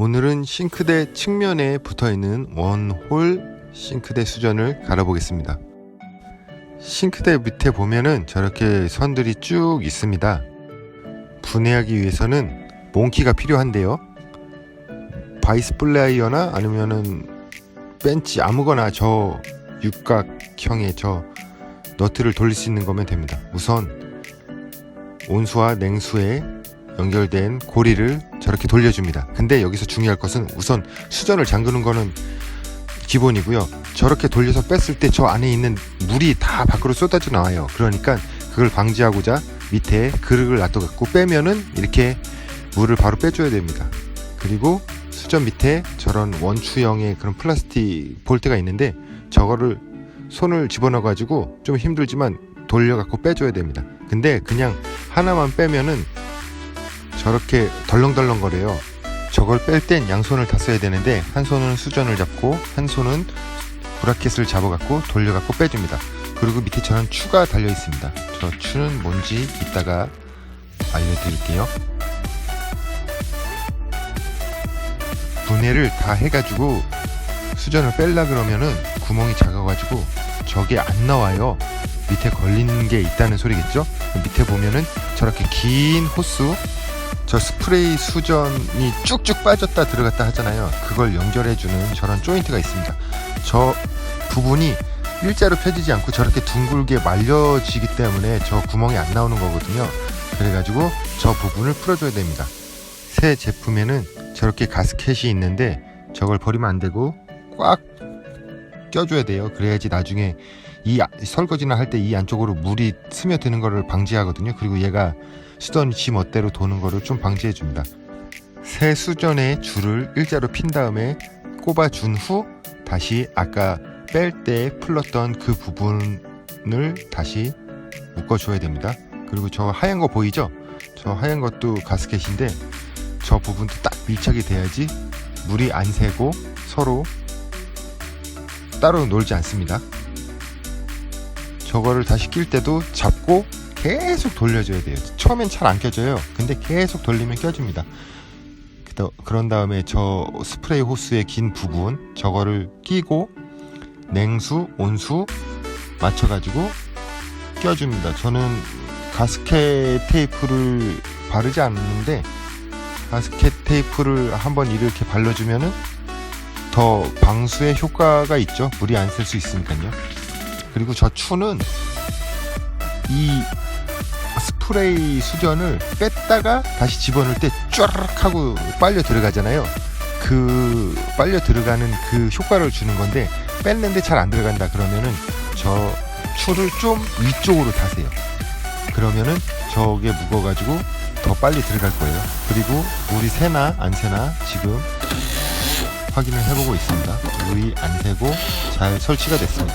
오늘은 싱크대 측면에 붙어 있는 원홀 싱크대 수전을 갈아보겠습니다. 싱크대 밑에 보면은 저렇게 선들이 쭉 있습니다. 분해하기 위해서는 몽키가 필요한데요. 바이스 플레이어나 아니면은 벤치 아무거나 저 육각형의 저 너트를 돌릴 수 있는 거면 됩니다. 우선 온수와 냉수에 연결된 고리를 저렇게 돌려줍니다. 근데 여기서 중요할 것은 우선 수전을 잠그는 거는 기본이고요. 저렇게 돌려서 뺐을 때 저 안에 있는 물이 다 밖으로 쏟아져 나와요. 그러니까 그걸 방지하고자 밑에 그릇을 놔둬갖고 빼면은 이렇게 물을 바로 빼줘야 됩니다. 그리고 수전 밑에 저런 원추형의 그런 플라스틱 볼트가 있는데 저거를 손을 집어넣어가지고 좀 힘들지만 돌려갖고 빼줘야 됩니다. 근데 그냥 하나만 빼면은 저렇게 덜렁덜렁 거려요. 저걸 뺄 땐 양손을 다 써야 되는데 한 손은 수전을 잡고 한 손은 브라켓을 잡아갖고 돌려갖고 빼줍니다. 그리고 밑에 저는 추가 달려 있습니다. 저 추는 뭔지 이따가 알려드릴게요. 분해를 다 해가지고 수전을 뺄라 그러면은 구멍이 작아가지고 저게 안 나와요. 밑에 걸리는 게 있다는 소리겠죠? 밑에 보면은 저렇게 긴 호수 저 스프레이 수전이 쭉쭉 빠졌다 들어갔다 하잖아요. 그걸 연결해주는 저런 조인트가 있습니다. 저 부분이 일자로 펴지지 않고 저렇게 둥글게 말려지기 때문에 저 구멍이 안 나오는 거거든요. 그래가지고 저 부분을 풀어줘야 됩니다. 새 제품에는 저렇게 가스켓이 있는데 저걸 버리면 안 되고 꽉 껴줘야 돼요. 그래야지 나중에 이 아- 설거지나 할 때 이 안쪽으로 물이 스며드는 거를 방지하거든요. 그리고 얘가 수전이 지 멋대로 도는 거를 좀 방지해 줍니다. 새 수전의 줄을 일자로 핀 다음에 꼽아 준 후 다시 아까 뺄 때 풀렀던 그 부분을 다시 묶어 줘야 됩니다. 그리고 저 하얀 거 보이죠? 저 하얀 것도 가스켓인데 저 부분도 딱 밀착이 돼야지 물이 안 새고 서로 따로 놀지 않습니다. 저거를 다시 낄 때도 잡고 계속 돌려줘야 돼요. 처음엔 잘 안 껴져요. 근데 계속 돌리면 껴집니다. 그런 다음에 저 스프레이 호스의 긴 부분 저거를 끼고 냉수, 온수 맞춰가지고 껴줍니다. 저는 가스켓 테이프를 바르지 않는데 가스켓 테이프를 한번 이렇게 발라주면은 더 방수의 효과가 있죠. 물이 안 셀 수 있으니까요. 그리고 저 추는 이 스프레이 수전을 뺐다가 다시 집어넣을 때 쫘르륵 하고 빨려 들어가잖아요. 그 빨려 들어가는 그 효과를 주는 건데 뺐는데 잘 안 들어간다 그러면은 저 추를 좀 위쪽으로 타세요. 그러면은 저게 묵어가지고 더 빨리 들어갈 거예요. 그리고 물이 새나 안 새나 지금 확인을 해보고 있습니다. 물이 안 새고 잘 설치가 됐습니다.